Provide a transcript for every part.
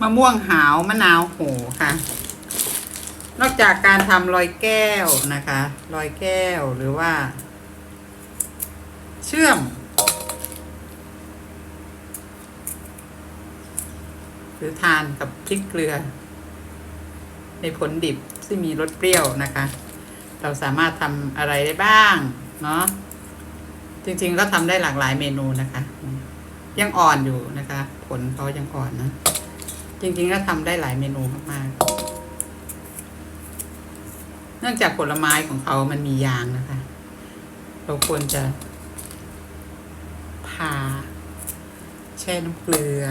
มะม่วงหาวมะนาวโหค่ะ นอกจากการทำรอยแก้วนะคะรอยแก้วหรือว่า เชื่อม หรือทานกับพริกเกลือ ในผลดิบที่มีรสเปรี้ยวนะคะ เราสามารถทำอะไรได้บ้าง เนาะจริงๆก็ทำได้หลากหลายเมนูนะคะ ยังอ่อนอยู่นะคะ ผลเขายังอ่อนนะ จริงๆก็ทำได้หลายเมนูมากๆ เนื่องจากผลไม้ของเขามันมียางนะคะ เราควรจะผ่าแช่น้ำเกลือ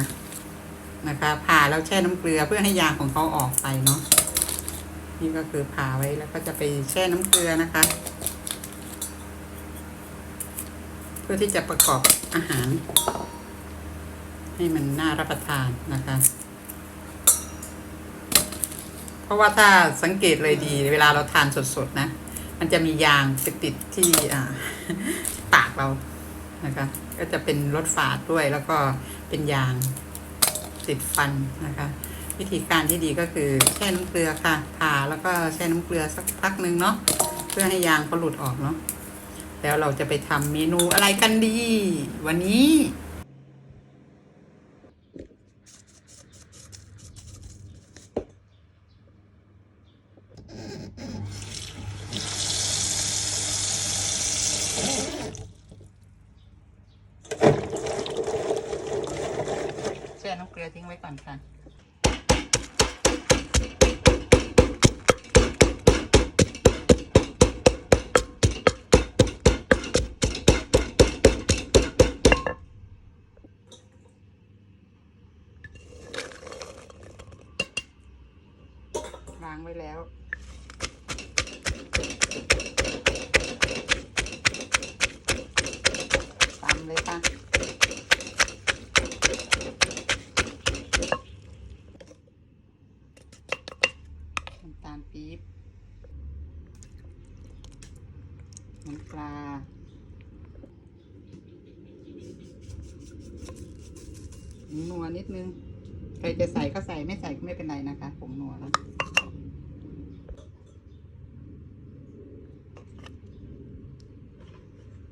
นะคะผ่าแล้วแช่น้ำเกลือเพื่อให้ยางของเขาออกไปเนาะนี่ก็คือผ่าไว้แล้วก็จะไปแช่น้ำเกลือนะคะ เพื่อที่จะประกอบอาหาร ให้มันน่ารับประทานนะคะ เพราะว่าถ้าสังเกตเลยดี เวลาเราทานสดๆนะ มันจะมียางไปติดที่อ่าปากเรานะคะ ก็จะเป็นรสฝาดด้วยแล้วก็เป็นยางติดฟันนะคะ วิธีการที่ดีก็คือแช่น้ำเกลือค่ะผ่าแล้วก็แช่น้ำเกลือสักพักหนึ่งเนาะเพื่อให้ยางเขาหลุดออกเนาะแล้วเราจะไปทำเมนูอะไรกันดี วันนี้ แช่น้ำเกลือทิ้งไว้ก่อนค่ะวางไว้แล้ว ตามเลยค่ะ น้ำตาลปี๊บน้ำปลาผงนัวนิดนึง ใครจะใส่ก็ใส่ไม่ใส่ก็ไม่เป็นไรนะคะผงนัวแล้ว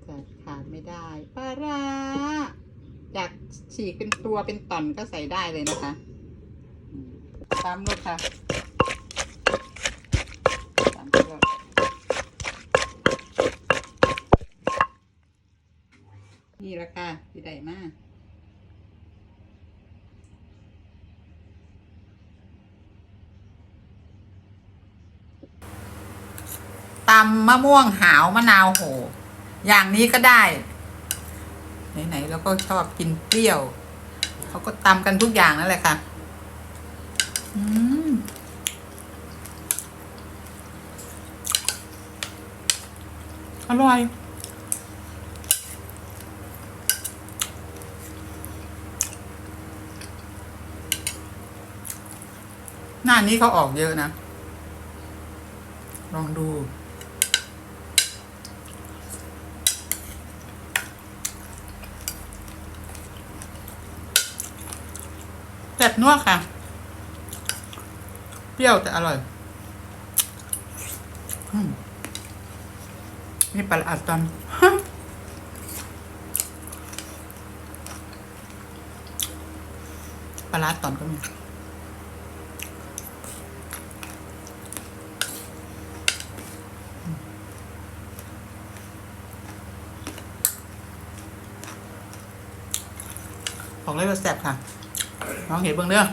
จะขาดไม่ได้ปลาร้าอยากฉีกเป็นตัวเป็นตอนก็ใส่ได้เลยนะคะ ตามรสค่ะ ตามรสนี่ละ ค่ะที่ได้มากตำมะม่วงหาวมะนาวโห อย่างนี้ก็ได้ ไหนๆแล้วก็ชอบกินเปรี้ยว เขาก็ตำกันทุกอย่างนั่นแหละค่ะอืมอร่อย หน้านี้เขาออกเยอะนะ ลองดู แซ่บนัวค่ะ เปรี้ยวแต่อร่อยนี่ปลาอัดตอนปลาร้าตอนก็มี ของเลยว่าแซบค่ะน้องเห็นเบื้องเด้อ